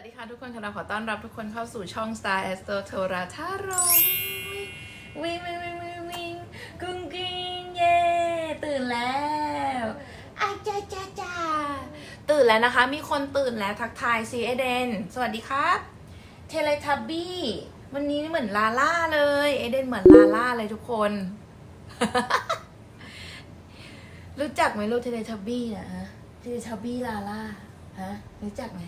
วัสดีค่ะทุกคนค่ะเราขอต้อนรับทุกคนเข้าสู่ช่อง Star Astro โทราทาโรวิ่งวิ่งวิ่งวิ่งวิ่งกุ้งกิ้งเย่ตื่นแล้วอาจ้าจ้าจ้าตื่นแล้วนะคะ มีคนตื่นแล้วทักทายซีเอเดนสวัสดีครับเทเลทับบี้วันนี้เหมือนลาล่าเลยเอเดนเหมือนลาล่าเลยทุกคน รู้จักไหมลูกเทเลทับบี้นะฮะเทเลทับบี้ลาล่าฮะรู้จักไหม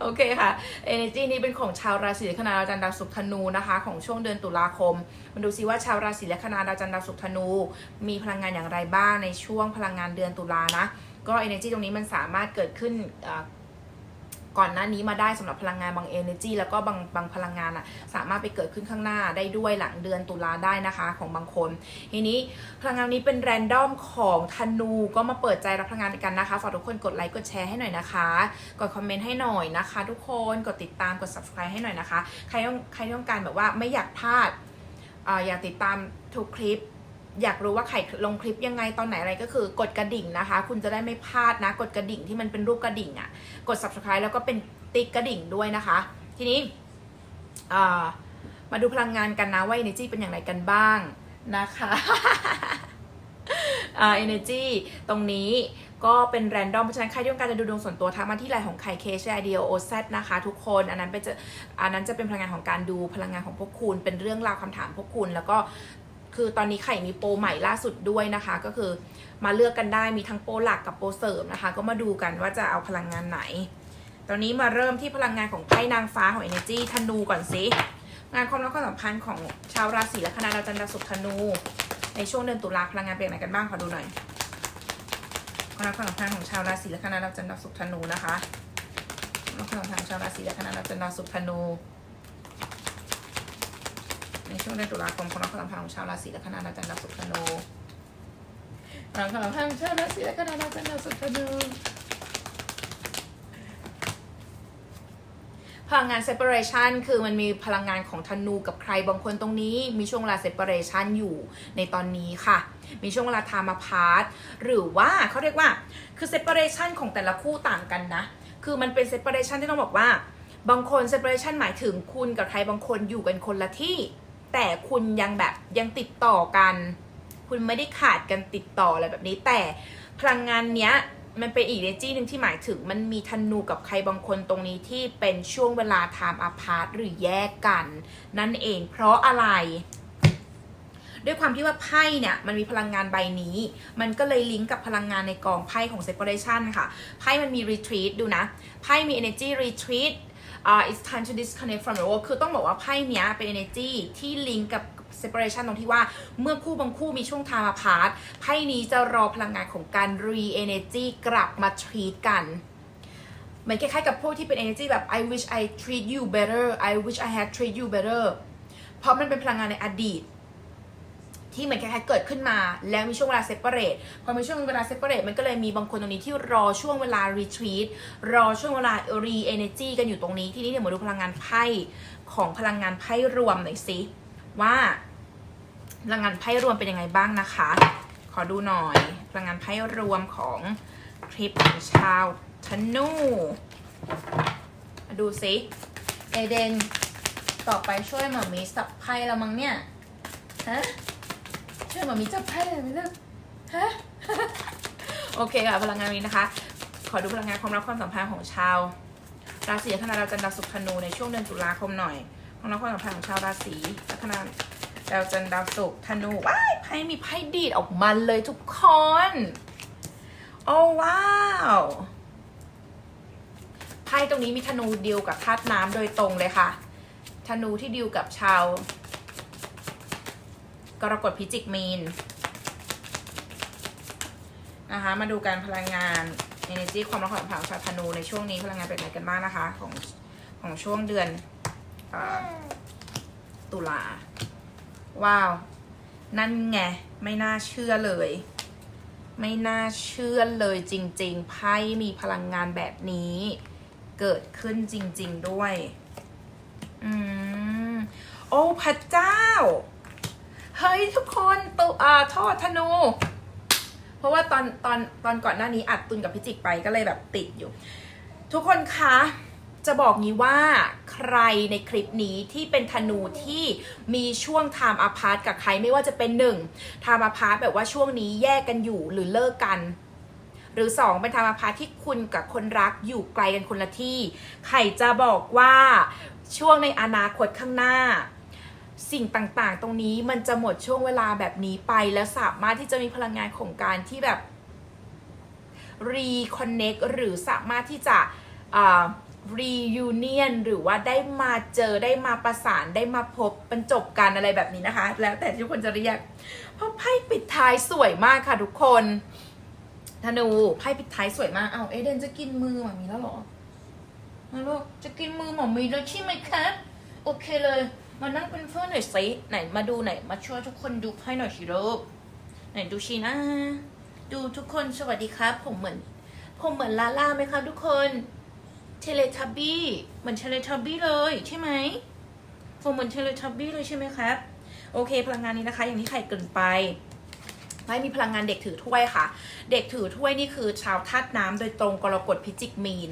โอเคค่ะ Energy นี้เป็นของชาวราศีลัคนาดาวจันทร์ดาวศุกร์ธนูนะคะ ของช่วงเดือนตุลาคมมาดูซิว่าชาวราศีลัคนาดาวจันทร์ดาวศุกร์ธนู มีพลังงานอย่างไรบ้างในช่วงพลังงานเดือนตุลานะ ก็ Energy ตรงนี้มันสามารถเกิดขึ้น ก่อนหน้านี้มาได้สำหรับพลังงานบาง energy แล้วก็บางบางพลังงานอะสามารถไปเกิดขึ้นข้างหน้าได้ด้วยหลังเดือนตุลาได้นะคะของบางคน ทีนี้พลังงานนี้เป็นแรนดอมของธนูก็มาเปิดใจรับพลังงานกันนะคะฝากทุกคนกดไลค์กดแชร์ให้หน่อยนะคะกดคอมเมนต์ให้หน่อยนะคะ ทุกคนกดติดตามกด subscribe ให้หน่อยนะคะ ใครต้องใครต้องการแบบว่าไม่อยากพลาดออยากติดตามทุกคลิป อยากรู้ว่าใครลงคลิปยังไงตอนไหนอะไรก็คือกดกระดิ่งนะคะ คุณจะได้ไม่พลาดนะ กดกระดิ่งที่มันเป็นรูปกระดิ่งอะ่ะ กด subscribe แล้วก็เป็นติ๊กกระดิ่งด้วยนะคะ ทีนี้มาดูพลังงานกันนะว่า energy เป็นอย่างไรกันบ้างนะคะอ่า energy ตรงนี้ก็เป็นแรนดอมเพราะฉะนั้นใครที่ต้องการจะดูดวงส่วนตัวทักมาที่ไลน์ของไข่เคชไอเดียโอเซนะคะ ทุกคนอันนั้นเป็นจะอันนั้นจะเป็นพลังงานของการดูพลังงานของพวกคุณ เป็นเรื่องราวคำถามพวกคุณ แล้วก็ คือตอนนี้ไข่มีโปรใหม่ล่าสุดด้วยนะคะ ก็คือมาเลือกกันได้มีทั้งโปรหลักกับโปรเสริมนะคะ ก็มาดูกันว่าจะเอาพลังงานไหน ตอนนี้มาเริ่มที่พลังงานของไพ่นางฟ้าของ Energy ธนูก่อนสิงานความรักความสัมพันธ์ของชาวราศีและคณะดาวจันทร์ดาวศุกร์ธนู ในช่วงเดือนตุลาพลังงานเป็นอย่างไรกันบ้างขอดูหน่อยความรักความสัมพันธ์ของชาวราศีและคณะดาวจันทร์ดาวศุกร์ธนูนะคะความรักความสัมพันธ์ของชาวราศีและคณะดาวจันทร์ดาวศุกร์ธนู ในช่วงเดือนตุลาคมความรักความสัมพันธ์ของชาวราศีและคณะดาวจันทร์ดาวศุกร์ธนูรักความสัมพันธ์ของชาวราศีและคณะดาวจันทร์ดาวศุกร์ธนูพลังงาน separation คือมันมีพลังงานของธนูกับใครบางคนตรงนี้ มีช่วงเวลา separation อยู่ในตอนนี้ค่ะ มีช่วงเวลา time apart หรือว่าเขาเรียกว่าคือ separation ของแต่ละคู่ต่างกันนะ คือมันเป็น separation ที่ต้องบอกว่า บางคน separation หมายถึงคุณกับใครบางคนอยู่กันคนละที่ แต่คุณยังแบบยังติดต่อกัน คุณไม่ได้ขาดกันติดต่ออะไรแบบนี้ แต่พลังงานเนี้ยมันเป็นอีกเนจีหนึ่งที่หมายถึงมันมีธนูกับใครบางคนตรงนี้ที่เป็นช่วงเวลา time apart หรือแยกกัน นั่นเองเพราะอะไร ด้วยความที่ว่าไพ่เนี่ย มันมีพลังงานใบนี้ มันก็เลยลิงก์กับพลังงานในกองไพ่ของ separation ค่ะ ไพ่มันมี retreat ดูนะ ไพ่มี energy retreat อ่า it's time to disconnect from the world คือต้องบอกว่าไพ่เนี้ยเป็น energy ที่ลิงก์กับ separation ตรงที่ว่าเมื่อคู่บางคู่มีช่วง time apart ไพ่นี้จะรอพลังงานของการ re energy กลับมา treat กันเหมือนคล้ายๆกับพวกที่เป็น energy แบบ I wish I treat you better I wish I had treat you better เพราะมันเป็นพลังงานในอดีต ที่เหมือนคล้ายๆเกิดขึ้นมาแล้วมีช่วงเวลา separate พอมีช่วงเวลา separate มันก็เลยมีบางคนตรงนี้ที่รอช่วงเวลา retreat รอช่วงเวลา re energy กันอยู่ตรงนี้ ที่นี่เดี๋ยวมาดูพลังงานไพ่ของพลังงานไพ่รวมหน่อยสิว่าพลังงานไพ่รวมเป็นยังไงบ้างนะคะ ขอดูหน่อย พลังงานไพ่รวมของทริปของชาวธนูดูสิเอเดนต่อไปช่วยหมามีสับไพ่แล้วมั้งเนี่ยฮะ ช่วยหมามีจับไพ่เลยไหมลูกฮะโอเคค่ะพลังงานนี้นะคะ ขอดูพลังงานความรักความสัมพันธ์ของชาว ราศีลัคนาดาวจันทร์ดาวศุกร์ธนูในช่วงเดือนตุลาคมหน่อยความรักความสัมพันธ์ของชาวราศีลัคนาดาวจันทร์ดาวศุกร์ธนูว้ายไพ่มีไพ่ดีดออกมาเลยทุกคนโอ้ว้าวไพ่ตรงนี้มีธนูดีลกับธาตุน้ำโดยตรงเลยค่ะ ธนูที่ดีลกับชาว กรกฎพิจิกมีนนะคะมาดูการพลังงาน energy ความรักความสัมพันธ์ของชาวธนูในช่วงนี้พลังงานเป็นไงกันบ้างนะคะ ของของช่วงเดือนอตุลาว้าว นั่นไง ไม่น่าเชื่อเลย ไม่น่าเชื่อเลยจริง ๆ ไพ่มีพลังงานแบบนี้ เกิดขึ้นจริง ๆ ด้วย อืม โอ้พระเจ้า เฮ้ยทุกคนตุอ่าโทษธนู เพราะว่าตอนตอนตอนก่อนหน้านี้อัดตุนกับพิจิกไปก็เลยแบบติดอยู่ ทุกคนคะจะบอกงี้ว่าใครในคลิปนี้ที่เป็นธนูที่มีช่วง time apart กับใครไม่ว่าจะเป็นหนึ่ง time apart แบบว่าช่วงนี้แยกกันอยู่หรือเลิกกัน หรือสองเป็น time apart ที่คุณกับคนรักอยู่ไกลกันคนละที่ ไข่จะบอกว่าช่วงในอนาคตข้างหน้า สิ่งต่างๆ ตรงนี้มันจะหมดช่วงเวลาแบบนี้ไปแล้วสามารถที่จะมีพลังงานของการที่แบบ reconnect หรือสามารถที่จะอ่า reunion หรือว่าได้มาเจอได้มาประสานได้มาพบบรรจบกันอะไรแบบนี้นะคะ แล้วแต่ทุกคนจะเรียก เพราะไพ่ปิดท้ายสวยมากค่ะทุกคนธนูไพ่ปิดท้ายสวยมากเอาเอเดนจะกินมือหมามีแล้วหรอมาลูกจะกินมือหมอมีแล้วใช่ไหมคะโอเคเลย มานั่งเป็นเพื่อนหน่อยสิไหนมาดูไหนมาช่วยทุกคนดูไพ่หน่อยสิลูกไหนดูชีนะดูทุกคนสวัสดีครับ ผมเหมือน ผมเหมือนลาล่าไหมครับทุกคนเทเลทับบี้เหมือนเทเลทับบี้เลยใช่ไหมผมเหมือนเทเลทับบี้เลยใช่ไหมครับ โอเค พลังงานนี้นะคะ อย่างที่ไข่เกินไปไพ่มีพลังงานเด็กถือถ้วยค่ะ เด็กถือถ้วยนี่คือชาวธาตุน้ำโดยตรงกรกฎพิจิกมีน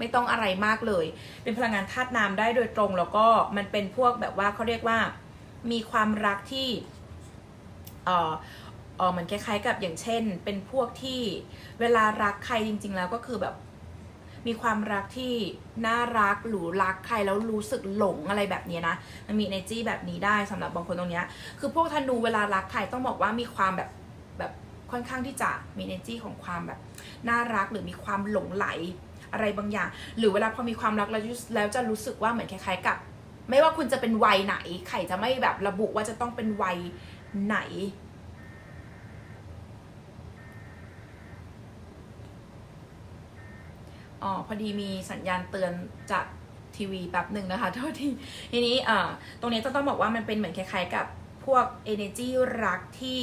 ไม่ต้องอะไรมากเลย เป็นพลังงานธาตุน้ำได้โดยตรง แล้วก็มันเป็นพวกแบบว่าเขาเรียกว่ามีความรักที่เออเออเหมือนคล้ายๆกับอย่างเช่น เป็นพวกที่เวลารักใครจริง ๆ แล้วก็คือแบบมีความรักที่น่ารักหรือรักใครแล้วรู้สึกหลงอะไรแบบนี้นะ มันมี energy แบบนี้ได้สำหรับบางคนตรงเนี้ยคือพวกธนูเวลารักใครต้องบอกว่ามีความแบบแบบค่อนข้างที่จะมี energy ของความแบบน่ารักหรือมีความหลงไหล อะไรบางอย่าง หรือเวลาพอมีความรักแล้วแล้วจะรู้สึกว่าเหมือนคล้ายๆกับ ไม่ว่าคุณจะเป็นวัยไหน ไข่จะไม่แบบระบุว่าจะต้องเป็นวัยไหนอ๋อพอดีมีสัญญาณเตือนจากทีวีแป๊บหนึ่งนะคะโทษทีทีนี้อ่าตรงนี้ต้องต้องบอกว่ามันเป็นเหมือนคล้ายๆกับพวก energy รักที่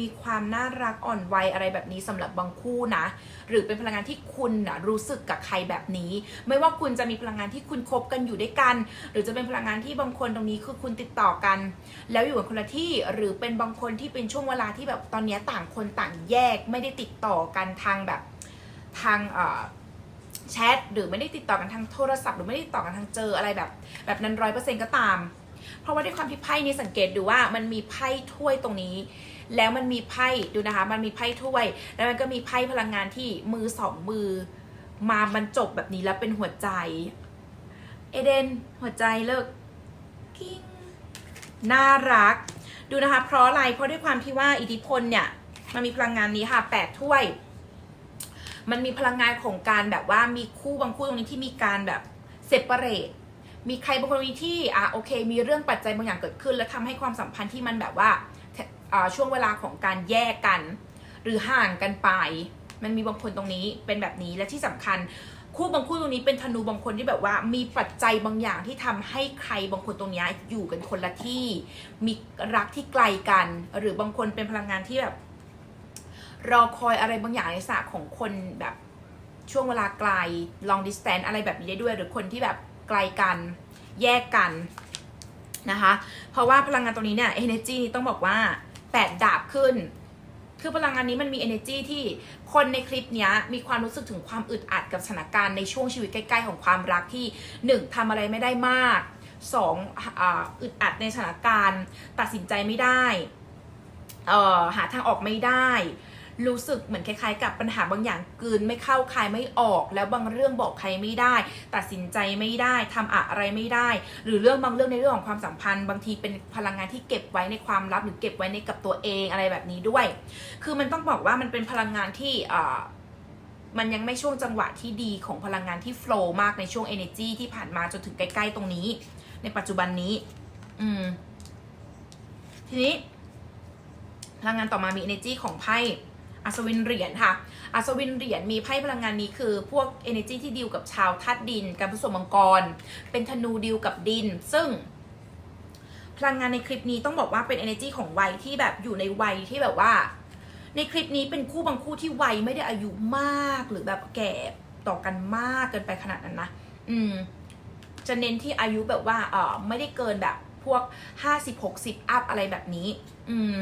มีความน่ารักอ่อนวัยอะไรแบบนี้สำหรับบางคู่นะ หรือเป็นพลังงานที่คุณนะรู้สึกกับใครแบบนี้ ไม่ว่าคุณจะมีพลังงานที่คุณคบกันอยู่ด้วยกัน หรือจะเป็นพลังงานที่บางคนตรงนี้คือคุณติดต่อกัน แล้วอยู่กันคนละที่หรือเป็นบางคนที่เป็นช่วงเวลาที่แบบตอนนี้ต่างคนต่างแยกไม่ได้ติดต่อกันทางแบบทางเอ่อแชทหรือไม่ได้ติดต่อกันทางโทรศัพท์หรือไม่ได้ติดต่อกันทางเจออะไรแบบ แบบนั้นร้อยเปอร์เซ็นก็ตาม เพราะว่าด้วยความที่ไพ่นี้สังเกตดูว่ามันมีไพ่ถ้วยตรงนี้ แล้วมันมีไพ่ดูนะคะ มันมีไพ่ถ้วย แล้วมันก็มีไพ่พลังงานที่มือสองมือ มาบรรจบแบบนี้แล้วเป็นหัวใจ เอเดนหัวใจเลิกกิ้งน่ารัก ดูนะคะ เพราะอะไรเพราะด้วยความที่ว่าอิทธิพลเนี่ยมันมีพลังงานนี้ค่ะแปดถ้วย มันมีพลังงานของการแบบว่ามีคู่บางคู่ตรงนี้ที่มีการแบบเซปเปอร์เรตมีใครบางคนที่อะโอเค มีเรื่องปัจจัยบางอย่างเกิดขึ้น แล้วทำให้ความสัมพันธ์ที่มันแบบว่า ช่วงเวลาของการแยกกัน หรือห่างกันไป มันมีบางคนตรงนี้เป็นแบบนี้และที่สำคัญ คู่บางคู่ตรงนี้เป็นธนูบางคนที่แบบว่า มีปัจจัยบางอย่างที่ทำให้ใครบางคนตรงนี้อยู่กันคนละที่ มีรักที่ไกลกัน หรือบางคนเป็นพลังงานที่แบบรอคอยอะไรบางอย่างในลักษณะของคนแบบช่วงเวลาไกล long distance อะไรแบบนี้ได้ด้วย หรือคนที่แบบไกลกันแยกกันนะคะ เพราะว่าพลังงานตรงนี้เนี่ย energy นี้ต้องบอกว่า แปดดาบขึ้น คือพลังงานนี้มันมี energy ที่คนในคลิปนี้มีความรู้สึกถึงความอึดอัดกับสถานการณ์ในช่วงชีวิตใกล้ๆของความรักที่หนึ่งทำอะไรไม่ได้มากสองอึดอัดในสถานการณ์ ตัดสินใจไม่ได้อ่อหาทางออกไม่ได้ รู้สึกเหมือนคล้ายๆ กับปัญหาบางอย่างกืนไม่เข้าคายไม่ออก แล้วบางเรื่องบอกใครไม่ได้ ตัดสินใจไม่ได้ทำอะไรไม่ได้ หรือเรื่องบางเรื่องในเรื่องของความสัมพันธ์ บางทีเป็นพลังงานที่เก็บไว้ในความลับหรือเก็บไว้ในกับตัวเองอะไรแบบนี้ด้วย คือมันต้องบอกว่ามันเป็นพลังงานที่มันยังไม่ช่วงจังหวะที่ดีของพลังงานที่โฟล์มากในช่วง energy ที่ผ่านมาจนถึงใกล้ๆตรงนี้ ในปัจจุบันนี้ อืม ทีนี้ พลังงานต่อมามี energy ของไพ่ อัศวินเหรียญค่ะ อัศวินเหรียญมีไพ่พลังงานนี้คือ พวก energy ที่ดีลกับชาวธาตุดิน การผสมมังกร เป็นธนูดีลกับดิน ซึ่ง พลังงานในคลิปนี้ต้องบอกว่าเป็น energy ของวัยที่แบบอยู่ในวัยที่แบบว่า ในคลิปนี้เป็นคู่บางคู่ที่วัยไม่ได้อายุมากหรือแบบแก่ต่อกันมากเกินไปขนาดนั้นนะ อืม จะเน้นที่อายุแบบว่า เออไม่ได้เกินแบบพวกห้าสิบหกสิบอัพอะไรแบบนี้ อืม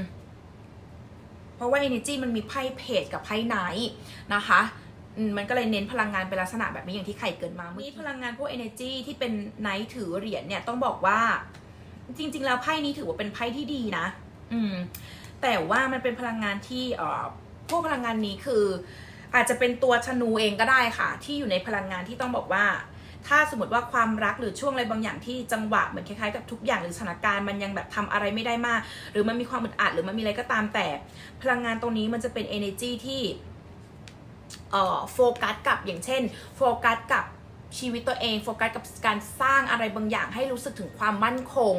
ราะว่า energy มันมีไพ่เพจกับไพ่ไนท์นะคะมันก็เลยเน้นพลังงานเป็นลักษณะแบบนี้อย่างที่ไข่เกินมาเมื่อกี้พลังงานพวก energy ที่เป็นไนท์ถือเหรียญเนี่ยต้องบอกว่า จริง ๆ แล้วไพ่นี้ถือว่าเป็นไพ่ที่ดีนะ อืม แต่ว่ามันเป็นพลังงานที่เอ่อพวกพลังงานนี้คือ อาจจะเป็นตัวธนูเองก็ได้ค่ะ ที่อยู่ในพลังงานที่ต้องบอกว่า ถ้าสมมติว่าความรักหรือช่วงอะไรบางอย่างที่จังหวะเหมือนคล้ายๆกับทุกอย่างหรือสถานการณ์มันยังแบบทำอะไรไม่ได้มาก หรือมันมีความอึดอัดหรือมันมีอะไรก็ตามแต่ พลังงานตรงนี้มันจะเป็น energy ที่เอ่อโฟกัสกับอย่างเช่นโฟกัสกับชีวิตตัวเองโฟกัสกับการสร้างอะไรบางอย่างให้รู้สึกถึงความมั่นคง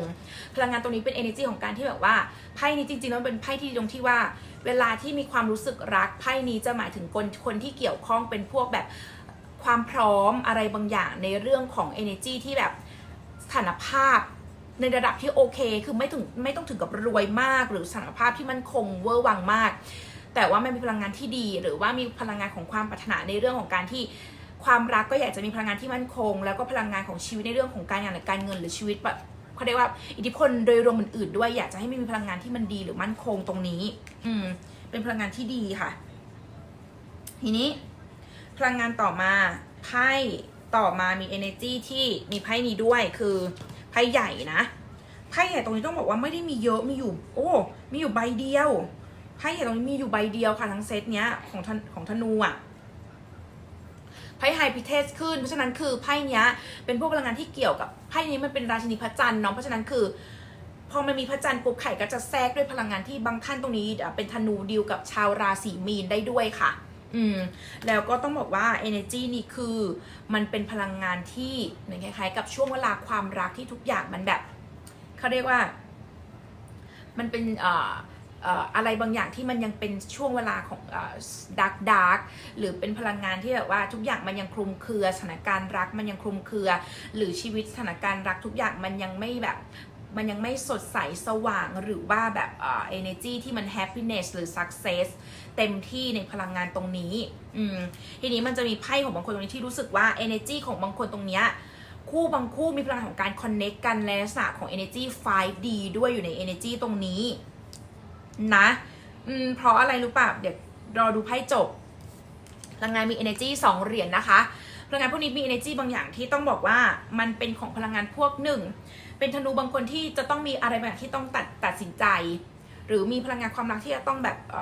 พลังงานตรงนี้เป็น energy ของการที่แบบว่าไพ่นี้จริงๆแล้วมันเป็นไพ่ที่ตรงที่ว่า เวลาที่มีความรู้สึกรักไพ่นี้จะหมายถึงคนคนที่เกี่ยวข้องเป็นพวกแบบ ความพร้อมอะไรบางอย่างในเรื่องของ energy ที่แบบสถานภาพในระดับที่โอเค คือไม่ถึงไม่ต้องถึงกับรวยมาก หรือสถานภาพที่มั่นคงเวอร์วังมาก แต่ว่ามันมีพลังงานที่ดี หรือว่ามีพลังงานของความปรารถนาในเรื่องของการที่ความรักก็อยากจะมีพลังงานที่มั่นคง แล้วก็พลังงานของชีวิตในเรื่องของการงานหรือการเงินหรือชีวิตแบบเขาเรียกว่าอิทธิพลโดยรวมอื่นๆด้วยอยากจะให้มีพลังงานที่มันดีหรือมั่นคงตรงนี้ อืมเป็นพลังงานที่ดีค่ะ ทีนี้ พลังงานต่อมาไพ่ต่อมามี energy ที่มีไพ่นี้ด้วยคือไพ่ใหญ่นะไพ่ใหญ่ตรงนี้ต้องบอกว่าไม่ได้มีเยอะมีอยู่ โอ้มีอยู่ใบเดียวไพ่ใหญ่ตรงนี้มีอยู่ใบเดียวค่ะทั้งเซตเนี้ยของธนของธนูอะไพ่ไฮพิเทสขึ้น เพราะฉะนั้นคือไพ่เนี้ยเป็นพวกพลังงานที่เกี่ยวกับไพ่นี้มันเป็นราชินีพระจันทร์เนาะเพราะฉะนั้นคือพอมันมีพระจันทร์ปุ๊บไข่ก็จะแทรกด้วยพลังงานที่บางท่านตรงนี้เป็นธนูดีลกับชาวราศีมีนได้ด้วยค่ะ อืมแล้วก็ต้องบอกว่า energy นี่คือมันเป็นพลังงานที่เหมือนคล้ายๆ กับช่วงเวลาความรักที่ทุกอย่างมันแบบเขาเรียกว่า มันเป็นเอ่ออะไรบางอย่างที่มันยังเป็นช่วงเวลาของดักดาร์กหรือเป็นพลังงานที่แบบว่าทุกอย่างมันยังคลุมเครือ สถานการณ์รักมันยังคลุมเครือ หรือชีวิตสถานการณ์รักทุกอย่างมันยังไม่แบบมันยังไม่สดใสสว่างหรือว่าแบบเอ่อ energy ที่มัน happiness หรือ success ต็มที่ในพลังงานตรงนี้ อืม ทีนี้มันจะมีไพ่ของบางคนตรงนี้ที่รู้สึกว่า energy ของบางคนตรงเนี้ยคู่บางคู่มีพลังของการ connect กันในลักษณะของ energy 5D ด้วยอยู่ใน energy ตรงนี้ นะอืมเพราะอะไรรู้ป่ะเดี๋ยวรอดูไพ่จบพลังงานมี energy 2เหรียญนะคะพลังงานพวกนี้มี energy บางอย่างที่ต้องบอกว่ามันเป็นของพลังงานพวกหนึ่งเป็นธนูบางคนที่จะต้องมีอะไรบางอย่างที่ต้องตัดตัดสินใจ หรือมีพลังงานความรักที่จะต้องแบบเ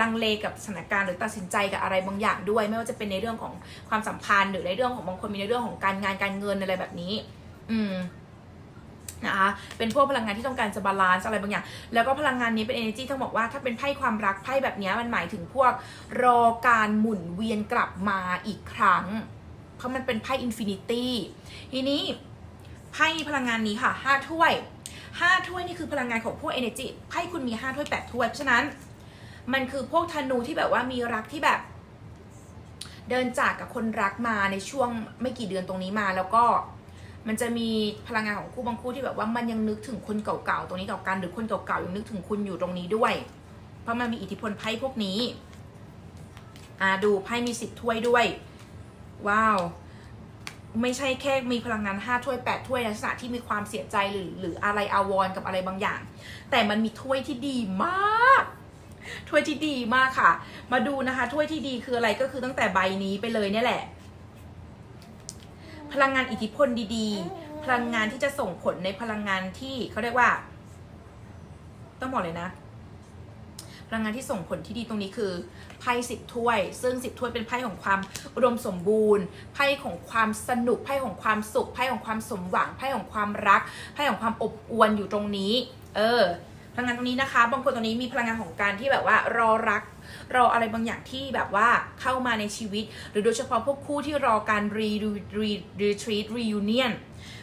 ลังเลกับสถานการณ์หรือตัดสินใจกับอะไรบางอย่างด้วย ไม่ว่าจะเป็นในเรื่องของความสัมพันธ์ หรือในเรื่องของบางคนมีในเรื่องของการงานการเงินอะไรแบบนี้ อืมนะคะเป็นพวกพลังงานที่ต้องการจะบาลานซ์อะไรบางอย่าง แล้วก็พลังงานนี้เป็น energy ต้องบอกว่าถ้าเป็นไพ่ความรักไพ่แบบนี้มันหมายถึงพวกรอการหมุนเวียนกลับมาอีกครั้ง เพราะมันเป็นไพ่อินฟินิตี้ทีนี้ไพ่พลังงานนี้ค่ะห้าถ้วยห้าถ้วยนี่คือพลังงานของพวก energy ไพ่คุณมีห้าถ้วยแปดถ้วยเพราะฉะนั้น มันคือพวกธนูที่แบบว่ามีรักที่แบบ เดินจากกับคนรักมาในช่วงไม่กี่เดือนตรงนี้มาแล้วก็มันจะมีพลังงานของคู่บางคู่ที่แบบว่ามันยังนึกถึงคนเก่าๆตรงนี้ต่อกันหรือคนเก่าๆยังนึกถึงคุณอยู่ตรงนี้ด้วย เพราะมันมีอิทธิพลไพ่พวกนี้อ่าดูไพ่มีสิบถ้วยด้วย ว้าว ไม่ใช่แค่มีพลังงานห้าถ้วยแปดถ้วยลักษณะที่มีความเสียใจหรือหรืออะไรอาวรณ์กับอะไรบางอย่าง แต่มันมีถ้วยที่ดีมาก ถ้วยที่ดีมากค่ะ มาดูนะคะถ้วยที่ดีคืออะไรก็คือตั้งแต่ใบนี้ไปเลยเนี่ยแหละ พลังงานอิทธิพลดีๆ พลังงานที่จะส่งผลในพลังงานที่เขาเรียกว่า ต้องบอกเลยนะ พลังงานที่ส่งผลที่ดีตรงนี้คือไพ่สิบถ้วย ซึ่งสิบถ้วยเป็นไพ่ของความอุดมสมบูรณ์ไพ่ของความสนุกไพ่ของความสุขไพ่ของความสมหวังไพ่ของความรักไพ่ของความอบอวลอยู่ตรงนี้ เออ พลังงานตรงนี้นะคะ บางคนตรงนี้มีพลังงานของการที่แบบว่ารอรัก รออะไรบางอย่างที่แบบว่าเข้ามาในชีวิต หรือโดยเฉพาะพวกคู่ที่รอการรีรีรีทรีตรียูเนียน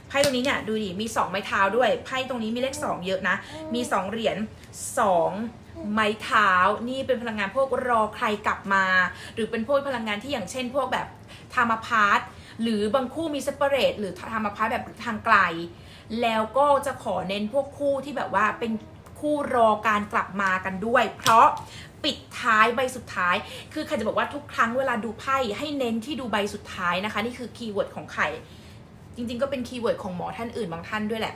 ไพ่ตรงนี้เนี่ยดูดิมี 2 ไม้เท้าด้วยไพ่ตรงนี้มีเลข 2 เยอะนะ มี 2 เหรียญ2 ไม้เท้า นี่เป็นพลังงานพวกรอใครกลับมา หรือเป็นพวกพลังงานที่อย่างเช่น พวกแบบธรรมพาร์ทหรือบางคู่มีเซปเปอร์เรตหรือธรรมพาร์ทแบบทางไกล แล้วก็จะขอเน้นพวกคู่ที่แบบว่าเป็น คู่รอการกลับมากันด้วย เพราะปิดท้ายใบสุดท้าย คือใครจะบอกว่าทุกครั้งเวลาดูไพ่ให้เน้นที่ดูใบสุดท้ายนะคะ นี่คือคีย์เวิร์ดของไข่ จริงๆ ก็เป็นคีย์เวิร์ดของหมอท่านอื่นบางท่านด้วยแหละ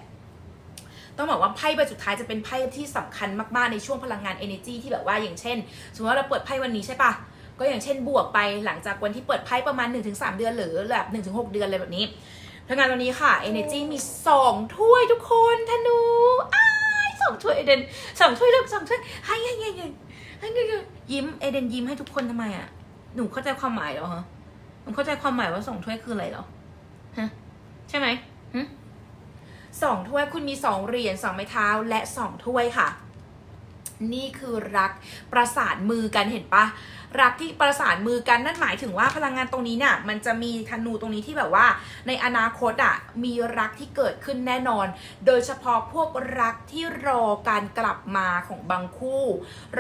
ต้องบอกว่าไพ่ใบสุดท้ายจะเป็นไพ่ที่สำคัญมากๆในช่วงพลังงาน energy ที่แบบว่าอย่างเช่น สมมติว่าเราเปิดไพ่วันนี้ใช่ปะก็อย่างเช่นบวกไปหลังจากวันที่เปิดไพ่ประมาณ 1-3 เดือนหรือแบบ1-6 เดือนอะไรแบบนี้พลังงานตรงนี้ค่ะ energy มี 2 ถ้วยทุกคนธนูอ้า องถ้วยเอเดนสองถ้วยสองถ้วยให้ให้ให้ให้ให้ให้ยิ้มเอเดนยิ้มให้ทุกคนทำไมอะหนูเข้าใจความหมายเหรอฮะหนูเข้าใจความหมายว่าสองถ้วยคืออะไรเหรอฮะใช่ไหมหึสองถ้วยคุณมีสองเหรียญสองไม้เท้าและสองถ้วยค่ะ นี่คือรักประสานมือกันเห็นปะ รักที่ประสานมือกันนั่นหมายถึงว่าพลังงานตรงนี้เนี่ยมันจะมีธนูตรงนี้ที่แบบว่า ในอนาคตอะมีรักที่เกิดขึ้นแน่นอน โดยเฉพาะพวกรักที่รอการกลับมาของบางคู่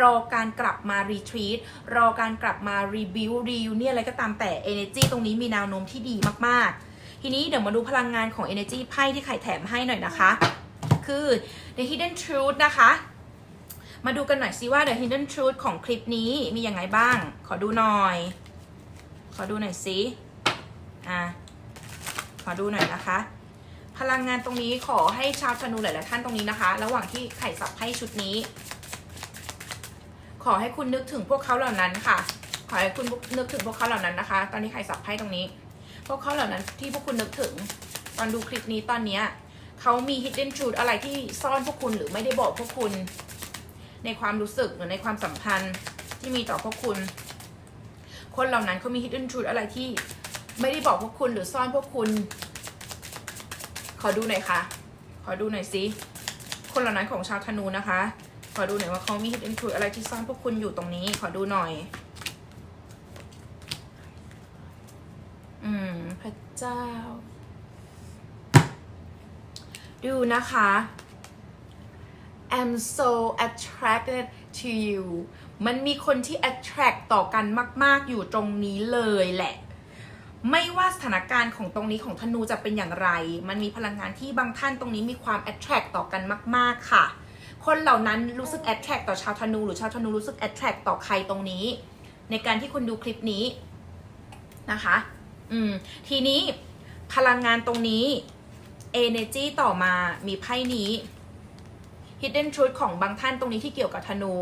รอการกลับมารีทรีตรอการกลับมารีบิวรีเนี่ยอะไรก็ตามแต่ energy ตรงนี้มีแนวโน้มที่ดีมากๆ ทีนี้เดี๋ยวมาดูพลังงานของ energy ไพ่ที่ไข่แถมให้หน่อยนะคะ คือ the hidden truth นะคะ มาดูกันหน่อยสิว่า the hidden truth ของคลิปนี้มีอย่างไรบ้าง ขอดูหน่อย ขอดูหน่อยสิอะขอดูหน่อยนะคะ พลังงานตรงนี้ขอให้ชาวธนูหลายๆท่านตรงนี้นะคะ ระหว่างที่ไข่สับไพ่ชุดนี้ ขอให้คุณนึกถึงพวกเขาเหล่านั้นค่ะ ขอให้คุณนึกถึงพวกเขาเหล่านั้นนะคะ ตอนนี้ไข่สับไพ่ตรงนี้ พวกเขาเหล่านั้นที่พวกคุณนึกถึงตอนดูคลิปนี้ตอนเนี้ยเขามี hidden truth อะไรที่ซ่อนพวกคุณหรือไม่ได้บอกพวกคุณ ในความรู้สึกหรือในความสัมพันธ์ที่มีต่อพวกคุณ คนเหล่านั้นเขามี hidden truth อะไรที่ไม่ได้บอกพวกคุณหรือซ่อนพวกคุณ ขอดูหน่อยค่ะ ขอดูหน่อยสิ คนเหล่านั้นของชาวธนูนะคะ ขอดูหน่อยว่าเขามี hidden truth อะไรที่ซ่อนพวกคุณอยู่ตรงนี้ ขอดูหน่อย อืม พระเจ้า ดูนะคะ I'm so attracted to you มันมีคนที่ attract ต่อกันมาก ๆ อยู่ตรงนี้เลยแหละ ไม่ว่าสถานการณ์ของตรงนี้ของธนูจะเป็นอย่างไร มันมีพลังงานที่บางท่านตรงนี้มีความ attract ต่อกันมาก ๆ ค่ะ คนเหล่านั้นรู้สึก attract ต่อชาวธนู หรือชาวธนูรู้สึก attract ต่อใครตรงนี้ ในการที่คุณดูคลิปนี้นะคะ อืม ทีนี้พลังงานตรงนี้ energy ต่อมามีไพ่นี้ hidden truth ของบางท่านตรงนี้ที่เกี่ยวกับธนู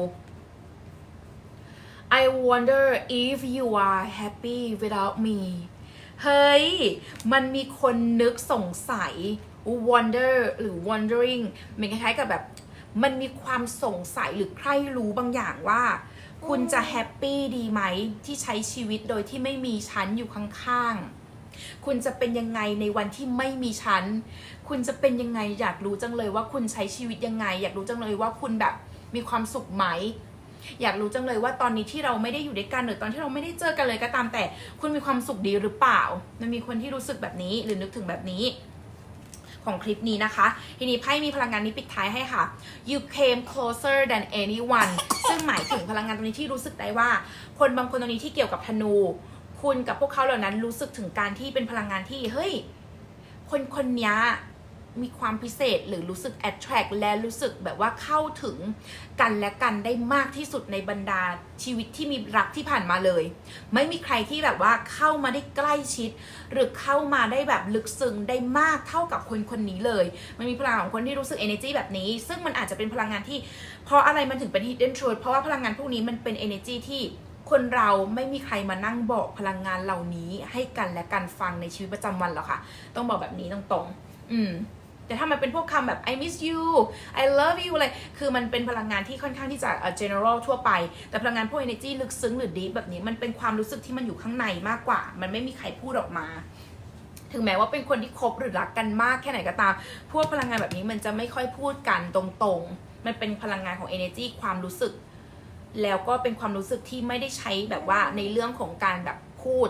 I wonder if you are happy without me เฮ้ย มันมีคนนึกสงสัย wonder หรือ wondering มันคล้ายๆกับแบบ มันมีความสงสัยหรือใครรู้บางอย่างว่า คุณจะแฮปปี้ดีไหมที่ใช้ชีวิตโดยที่ไม่มีฉันอยู่ข้างๆ คุณจะเป็นยังไงในวันที่ไม่มีฉัน คุณจะเป็นยังไงอยากรู้จังเลยว่าคุณใช้ชีวิตยังไง อยากรู้จังเลยว่าคุณแบบมีความสุขไหม อยากรู้จังเลยว่าตอนนี้ที่เราไม่ได้อยู่ด้วยกันหรือตอนที่เราไม่ได้เจอกันเลยก็ตามแต่ คุณมีความสุขดีหรือเปล่า มันมีคนที่รู้สึกแบบนี้หรือนึกถึงแบบนี้ของคลิปนี้นะคะ ทีนี้ไพ่มีพลังงานนี้ปิดท้ายให้ค่ะ you came closer than anyone ซึ่งหมายถึงพลังงานตรงนี้ที่รู้สึกได้ว่า คนบางคนตรงนี้ที่เกี่ยวกับธนู คุณกับพวกเขาเหล่านั้นรู้สึกถึงการที่เป็นพลังงานที่เฮ้ย คนคนนี้มีความพิเศษหรือรู้สึก attract และรู้สึกแบบว่าเข้าถึงกันและกันได้มากที่สุดในบรรดาชีวิตที่มีรักที่ผ่านมาเลย ไม่มีใครที่แบบว่าเข้ามาได้ใกล้ชิด หรือเข้ามาได้แบบลึกซึ้งได้มากเท่ากับคนคนนี้เลย มันมีพลังของคนที่รู้สึก energy แบบนี้ ซึ่งมันอาจจะเป็นพลังงานที่ เพราะอะไรมันถึงเป็น hidden truth เพราะว่าพลังงานพวกนี้มันเป็น energy ที่ คนเราไม่มีใครมานั่งบอกพลังงานเหล่านี้ให้กันและกันฟังในชีวิตประจำวันหรอกค่ะ ต้องบอกแบบนี้ตรงๆ อืม แต่ถ้ามันเป็นพวกคำแบบ I miss you I love you อะไร คือมันเป็นพลังงานที่ค่อนข้างที่จะ general ทั่วไป แต่พลังงานพวก energy ลึกซึ้งหรือ deep แบบนี้ มันเป็นความรู้สึกที่มันอยู่ข้างในมากกว่า มันไม่มีใครพูดออกมา ถึงแม้ว่าเป็นคนที่คบหรือรักกันมากแค่ไหนก็ตาม พวกพลังงานแบบนี้มันจะไม่ค่อยพูดกันตรงๆ มันเป็นพลังงานของ energy ความรู้สึก แล้วก็เป็นความรู้สึกที่ไม่ได้ใช้แบบว่าในเรื่องของการแบบพูด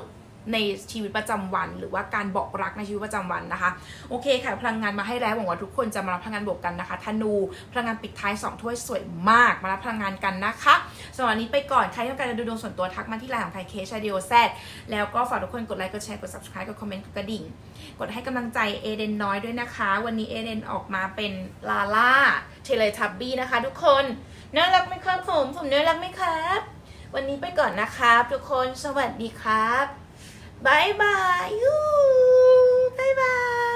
ในชีวิตประจำวัน หรือว่าการบอกรักในชีวิตประจำวันนะคะ โอเคค่ะพลังงานมาให้แล้วหวังว่าทุกคนจะมารับพลังงานบวกกันนะคะธนูพลังงานปิดท้าย 2 ถ้วยสวยมาก มารับพลังงานกันนะคะสำหรับวันนี้ไปก่อนใครต้องการจะดูดวงส่วนตัวทักมาที่ไลน์ของไทยเคชเดียแซดแล้วก็ฝากทุกคนกดไลค์กดแชร์กด subscribe กดคอมเมนต์กดกระดิ่ง กดให้กำลังใจเอเดนน้อยด้วยนะคะ วันนี้เอเดนออกมาเป็นลาล่าเทเลทับบี้นะคะ ทุกคน น่ารักไหมครับผม ผมน่ารักไหมครับ วันนี้ไปก่อนนะครับทุกคนสวัสดีครับบายบายยูบายบาย